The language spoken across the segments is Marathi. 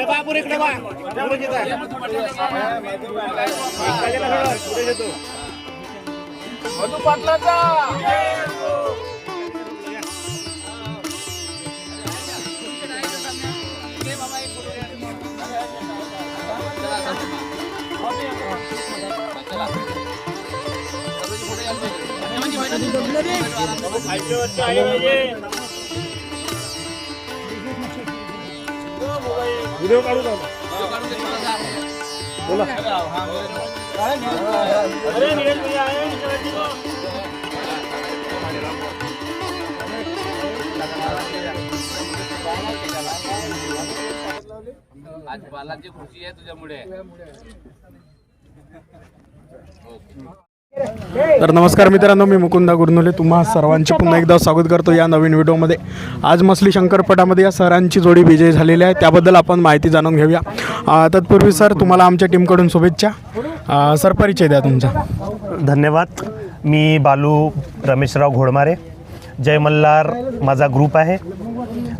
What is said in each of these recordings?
इकडे बा पुढे येतात. आईच्या आई पाहिजे. व्हिडिओ काढू का अरे नीरज भैया हैं. आज बालाची खुशी आहे तुझ्यामुळे. तर नमस्कार मित्रांनो मी मुकुंदा गुरनुले. तुम्हा सर्वांचे पुन्हा एकदा स्वागत करतो या नवीन व्हिडिओमध्ये. आज मसली शंकरपटामध्ये या सरांची जोडी विजयी झालेली आहे. त्याबद्दल आपण माहिती जाणून घेऊया. तत्पूर्वी सर तुम्हाला आमच्या टीमकडून शुभेच्छा. सर परिचय द्या तुमचा. धन्यवाद. मी बालू रमेशराव घोडमारे. जय मल्हार माझा ग्रुप आहे.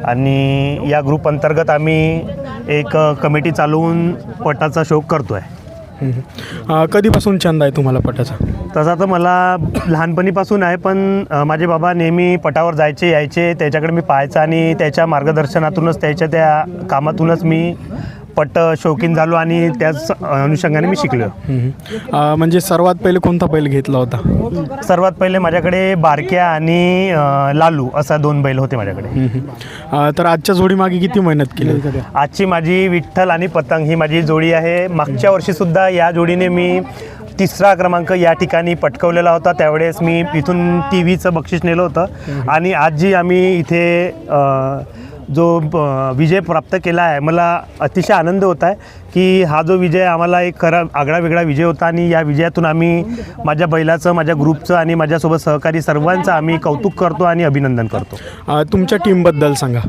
आणि या ग्रुप अंतर्गत आम्ही एक कमिटी चालवून पटाचा शोक करतो आहे अ, कधीपासून छंद आहे तुम्हाला पटाचा? तसा तर मला लहानपणीपासून आहे पण अ, माझे बाबा नेहमी पटावर जायचे यायचे. त्याच्याकडे मी पाहायचं आणि त्याच्या मार्गदर्शनातूनच त्याच्या त्या कामातूनच मी पट शौकीन झालो आणि त्याच अनुषंगाने मी शिकलो. अ, म्हणजे सर्वात पहिले कोणता बैल घेतला होता? सर्वात पहिले माझ्याकडे बारक्या आणि अ, लालू असा दोन बैल होते माझ्याकडे. अ, तर आजच्या जोडीमागे किती मेहनत केली आजची माझी विठ्ठल आणि पतंग ही माझी जोडी आहे. मागच्या वर्षीसुद्धा या जोडीने मी तिसरा क्रमांक या ठिकाणी पटकवलेला होता. त्यावेळेस मी इथून टी व्हीचं बक्षीस नेलं होतं. आणि आज जी आम्ही इथे अ, जो विजय प्राप्त केला आहे मला अतिशय आनंद होत आहे की हा जो विजय आम्हाला एक खरा आगळा वेगळा विजय होता आणि या विजयातून आम्ही माझ्या बैलाचं माझ्या ग्रुपचं आणि माझ्यासोबत सहकारी सर्वांचं आम्ही कौतुक करतो आणि अभिनंदन करतो. तुमच्या टीमबद्दल सांगा.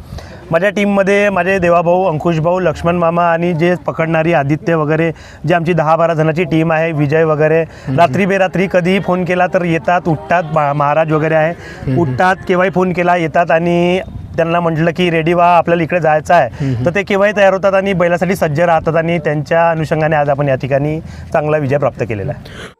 माझ्या टीममध्ये माझे देवाभाऊ अंकुश भाऊ लक्ष्मण मामा आणि जे पकडणारी आदित्य वगैरे जे आमची दहा बारा जणांची टीम आहे विजय वगैरे. रात्री बेरात्री कधीही फोन केला तर येतात उठतात महाराज वगैरे आहे. उठतात केव्हाही फोन केला येतात आणि त्यांना म्हटलं की रेडी व्हा आपल्याला इकडे जायचं आहे. तर ते केव्हाही तयार होतात आणि बैलासाठी सज्ज राहतात आणि त्यांच्या अनुषंगाने आज आपण या ठिकाणी चांगला विजय प्राप्त केलेला आहे.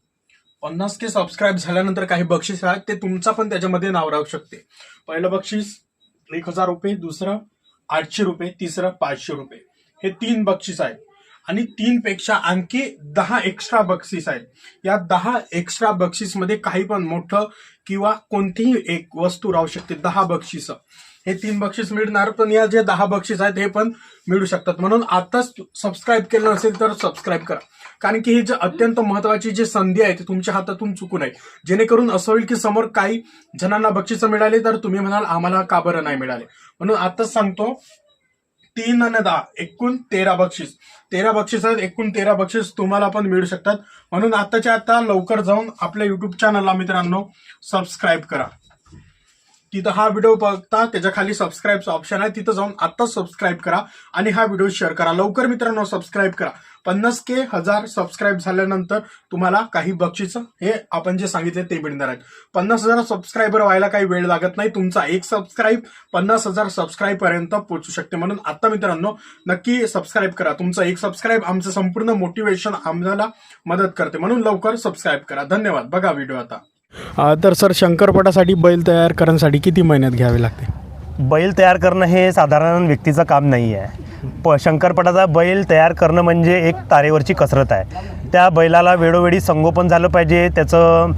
पन्नास के सबस्क्राईब झाल्यानंतर काही बक्षीस आहेत ते तुमचा पण त्याच्यामध्ये नाव राहू शकते. पहिलं बक्षीस एक हजार रुपये दुसरं आठशे रुपये तिसरं पाचशे रुपये. हे तीन बक्षीस आहेत. आणि तीन पेक्षा आणखी दहा एक्स्ट्रा बक्षीस आहेत. या दहा एक्स्ट्रा बक्षीसमध्ये काही पण मोठं किंवा कोणतीही एक वस्तू राहू शकते दहा बक्षीस. हे तीन बक्षीस मिळणार पण या जे दहा बक्षीस आहेत हे पण मिळू शकतात. म्हणून आताच सबस्क्राईब केलं नसेल तर सबस्क्राईब करा. कारण की ही जी अत्यंत महत्वाची जी संधी आहे ती तुमच्या हातातून चुकून आहे. जेणेकरून असं होईल की समोर काही जणांना बक्षिसं मिळाली तर तुम्ही म्हणाल आम्हाला का बरं नाही मिळाले? म्हणून आताच सांगतो तीन आणि दहा एकूण तेरा बक्षीस. तेरा बक्षीस आहेत एकूण तेरा बक्षीस तुम्हाला पण मिळू शकतात. म्हणून आताच्या आता लवकर जाऊन आपल्या युट्यूब चॅनलला मित्रांनो सबस्क्राईब करा. तिथं हा व्हिडिओ बघता त्याच्याखाली सबस्क्राईबचं ऑप्शन आहे तिथं जाऊन आत्ताच सबस्क्राईब करा आणि हा व्हिडिओ शेअर करा. लवकर मित्रांनो सबस्क्राईब करा. पन्नास के हजार सबस्क्राईब झाल्यानंतर तुम्हाला काही बक्षीस हे आपण जे सांगितले ते मिळणार आहेत. पन्नास हजार सबस्क्रायबर व्हायला काही वेळ लागत नाही. तुमचा एक सबस्क्राईब पन्नास हजार सबस्क्राईब पर्यंत पोहोचू शकते. म्हणून आता मित्रांनो नक्की सबस्क्राईब करा. तुमचं एक सबस्क्राईब आमचं संपूर्ण मोटिवेशन आम्हाला मदत करते. म्हणून लवकर सबस्क्राईब करा. धन्यवाद. बघा व्हिडिओ आता. तर सर शंकरपटासाठी बैल तयार करण्यासाठी किती मेहनत घ्यावी लागते? बैल तयार करणं हे साधारण व्यक्तीचं काम नाही आहे प शंकरपटाचा बैल तयार करणं म्हणजे एक तारेवरची कसरत आहे. त्या बैलाला वेळोवेळी संगोपन झालं पाहिजे त्याचं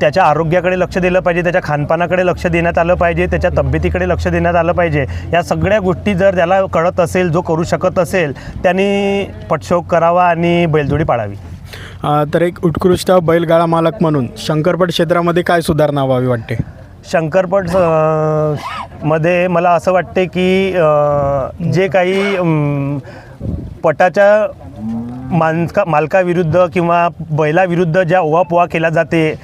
त्याच्या आरोग्याकडे लक्ष दिलं पाहिजे त्याच्या खानपानाकडे लक्ष देण्यात आलं पाहिजे त्याच्या तब्येतीकडे लक्ष देण्यात आलं पाहिजे. या सगळ्या गोष्टी जर त्याला कळत असेल जो करू शकत असेल त्यांनी पटशोक करावा आणि बैलजोडी पाळावी. तर एक उत्कृष्ट बैलगाडा मालक म्हणून शंकरपट क्षेत्रामध्ये काय सुधारणा व्हावी वाटते? शंकरपटमध्ये मला असं वाटते की जे काही पटाच्या मानका मालकाविरुद्ध किंवा बैलाविरुद्ध ज्या ओवापोवा केला जाते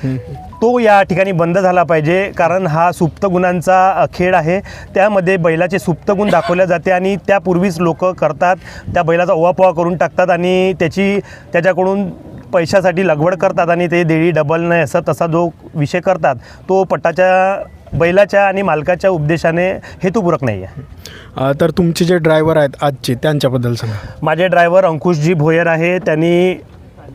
तो या ठिकाणी बंद झाला पाहिजे. कारण हा सुप्त गुणांचा खेळ आहे. त्यामध्ये बैलाचे सुप्त गुण दाखवले जाते आणि त्यापूर्वीच लोक करतात त्या बैलाचा ओवापोवा करून टाकतात आणि त्याची त्याच्याकडून पैशासाठी लगवड करतात आणि ते देळी डबल नाही असं तसा जो विषय करतात तो पटाच्या बैलाच्या आणि मालकाच्या उपदेशाने हेतुपूरक नाही आहे. तर तुमचे जे ड्रायव्हर आहेत आजचे त्यांच्याबद्दल सांगा. माझे ड्रायव्हर अंकुशजी भोयर आहे त्यांनी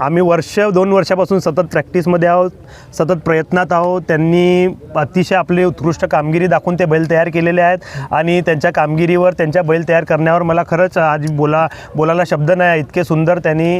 आम्ही वर्ष दोन वर्षापासून सतत प्रॅक्टिसमध्ये आहोत सतत प्रयत्नात आहोत. त्यांनी अतिशय आपली उत्कृष्ट कामगिरी दाखवून ते बैल तयार केलेले आहेत आणि त्यांच्या कामगिरीवर त्यांच्या बैल तयार करण्यावर मला खरंच आज बोला बोलायला शब्द नाही इतके सुंदर त्यांनी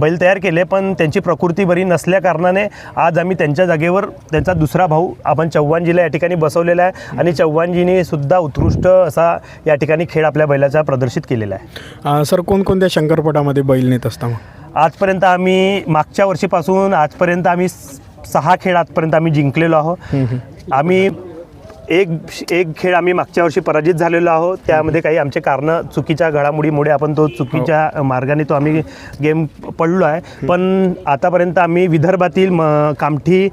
बैल तयार केले पण त्यांची प्रकृती बरी नसल्याकारणाने आज आम्ही त्यांच्या जागेवर त्यांचा दुसरा भाऊ आपण चव्हाणजीला या ठिकाणी बसवलेला आहे आणि चव्हाणजीने सुद्धा उत्कृष्ट असा या ठिकाणी खेळ आपल्या बैलाचा प्रदर्शित केलेला आहे. सर कोणकोणत्या शंकरपटामध्ये बैल नेत असता आजपर्यंत आम्ही मागच्या वर्षीपासून आजपर्यंत आम्ही सहा खेळ आजपर्यंत आम्ही जिंकलेलो आहोत. आम्ही एक एक खेळ आम्ही मागच्या वर्षी पराजित झालेलो आहोत. त्यामध्ये काही आमचे कारणं चुकीच्या घडामोडीमुळे आपण तो चुकीच्या मार्गाने तो आम्ही गेम पडलो आहे. पण आतापर्यंत आम्ही विदर्भातील म कामठी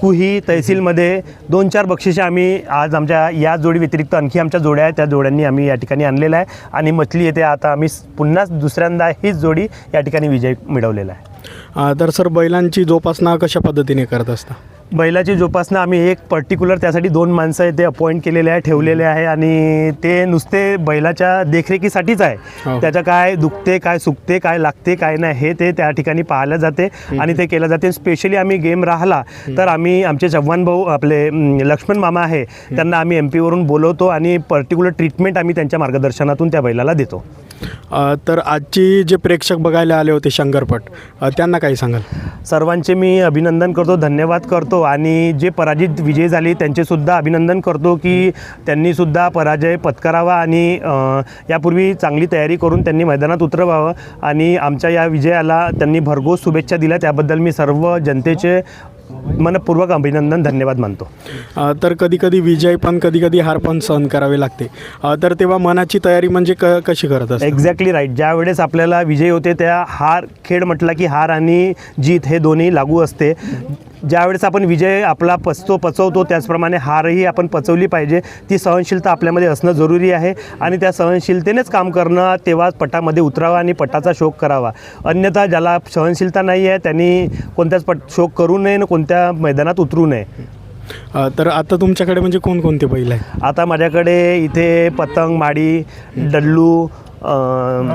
कुही तहसीलमध्ये दोन चार बक्षिसे आम्ही आज आमच्या या जोडी व्यतिरिक्त आणखी आमच्या जोड्या आहेत. त्या जोड्यांनी आम्ही या ठिकाणी आणलेल्या आहे. आणि मछली येथे आता आम्ही पुन्हा दुसऱ्यांदा हीच जोडी या ठिकाणी विजय मिळवलेला आहे. तर सर बैलांची जोपासना कशा पद्धतीने करत असता? बैलाची जोपासना आम्ही एक पर्टिक्युलर त्यासाठी दोन माणसं आहे ते अपॉइंट केलेले आहे ठेवलेले आहे आणि ते नुसते बैलाच्या देखरेखीसाठीच हो. आहे त्याचं काय दुखते काय सुकते काय लागते काय नाही हे ते त्या ठिकाणी पाहिलं जाते आणि ते केलं जाते. स्पेशली आम्ही गेम राहिला तर आम्ही आमचे चव्हाण भाऊ आपले लक्ष्मण मामा आहे त्यांना आम्ही एम पीवरून बोलवतो आणि पर्टिक्युलर ट्रीटमेंट आम्ही त्यांच्या मार्गदर्शनातून त्या बैलाला देतो. अ, तर आजची जे प्रेक्षक बघायला आले होते शंकरपट अ, त्यांना काही सांगाल? सर्वांचे मी अभिनंदन करतो धन्यवाद करतो आणि जे पराजित विजयी झाले त्यांचेसुद्धा अभिनंदन करतो की त्यांनीसुद्धा पराजय पत्करावा आणि अ, यापूर्वी चांगली तयारी करून त्यांनी मैदानात उतरवावं आणि आमच्या या विजयाला त्यांनी भरघोस शुभेच्छा दिल्या. त्याबद्दल मी सर्व जनतेचे मनपूर्वक अभिनंदन धन्यवाद मानतो. अ, तर कधी कधी विजय पण कधी कधी हार पण सहन करावे लागते. अ, तर तेव्हा मनाची तयारी म्हणजे क कशी करत असता एक्झॅक्टली राईट ज्या वेळेस आपल्याला विजय होते त्या हार खेळ म्हटला की हार आणि जीत हे दोन्ही लागू असते. ज्यावेळेस आपण विजय आपला पचतो पचवतो त्याचप्रमाणे हारही आपण पचवली पाहिजे. ती सहनशीलता आपल्यामध्ये असणं जरुरी आहे आणि त्या सहनशीलतेनेच काम करणं तेव्हाच पटामध्ये उतरावा आणि पटाचा शोक करावा. अन्यथा ज्याला सहनशीलता नाही आहे त्यांनी कोणत्याच पट शोक करू नये आणि कोणत्या मैदानात उतरू नये. अ, तर आता तुमच्याकडे म्हणजे कोणकोणते बैल आहे आता माझ्याकडे इथे पतंग माडी डल्लू अं,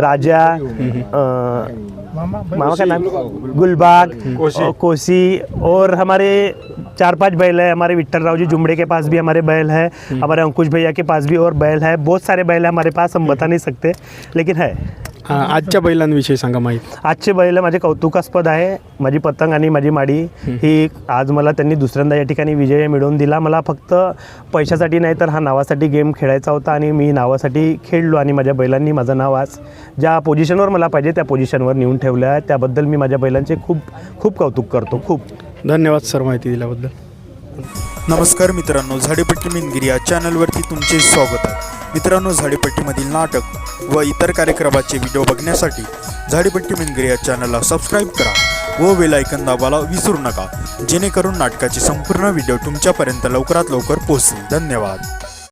राजा अं, मामा का नाम? गुलबाग और कोसी और हमारे चार पांच बैल है हमारे विट्ठल राव जी जुमड़े के पास भी हमारे बैल है हमारे अंकुश भैया के पास भी और बैल है। बहुत सारे बैल है हमारे पास हम बता नहीं सकते लेकिन है। अ, आजच्या बैलांविषयी सांगा माहीत. आजचे बैल माझे कौतुकास्पद आहे. माझी पतंग आणि माझी माडी ही आज मला त्यांनी दुसऱ्यांदा या ठिकाणी विजय मिळवून दिला. मला फक्त पैशासाठी नाही तर हा नावासाठी गेम खेळायचा होता आणि मी नावासाठी खेळलो आणि माझ्या बैलांनी माझं नाव आज ज्या पोझिशनवर मला पाहिजे त्या पोझिशनवर नेऊन ठेवलं आहे त्याबद्दल मी माझ्या बैलांचे खूप खूप कौतुक करतो. खूप. धन्यवाद सर माहिती दिल्याबद्दल. नमस्कार मित्रांनो झाडीपट्टी मिनगिरी या चॅनलवरती तुमचे स्वागत आहे. मित्रांनो झाडीपट्टीमधील नाटक व इतर कार्यक्रमाचे व्हिडिओ बघण्यासाठी झाडीपट्टी मिनगिरी या चॅनलला सबस्क्राईब करा व वेलायकन ऐकन दाबायला विसरू नका जेणेकरून नाटकाचे संपूर्ण व्हिडिओ तुमच्यापर्यंत लवकरात लवकर पोहोचतील. धन्यवाद.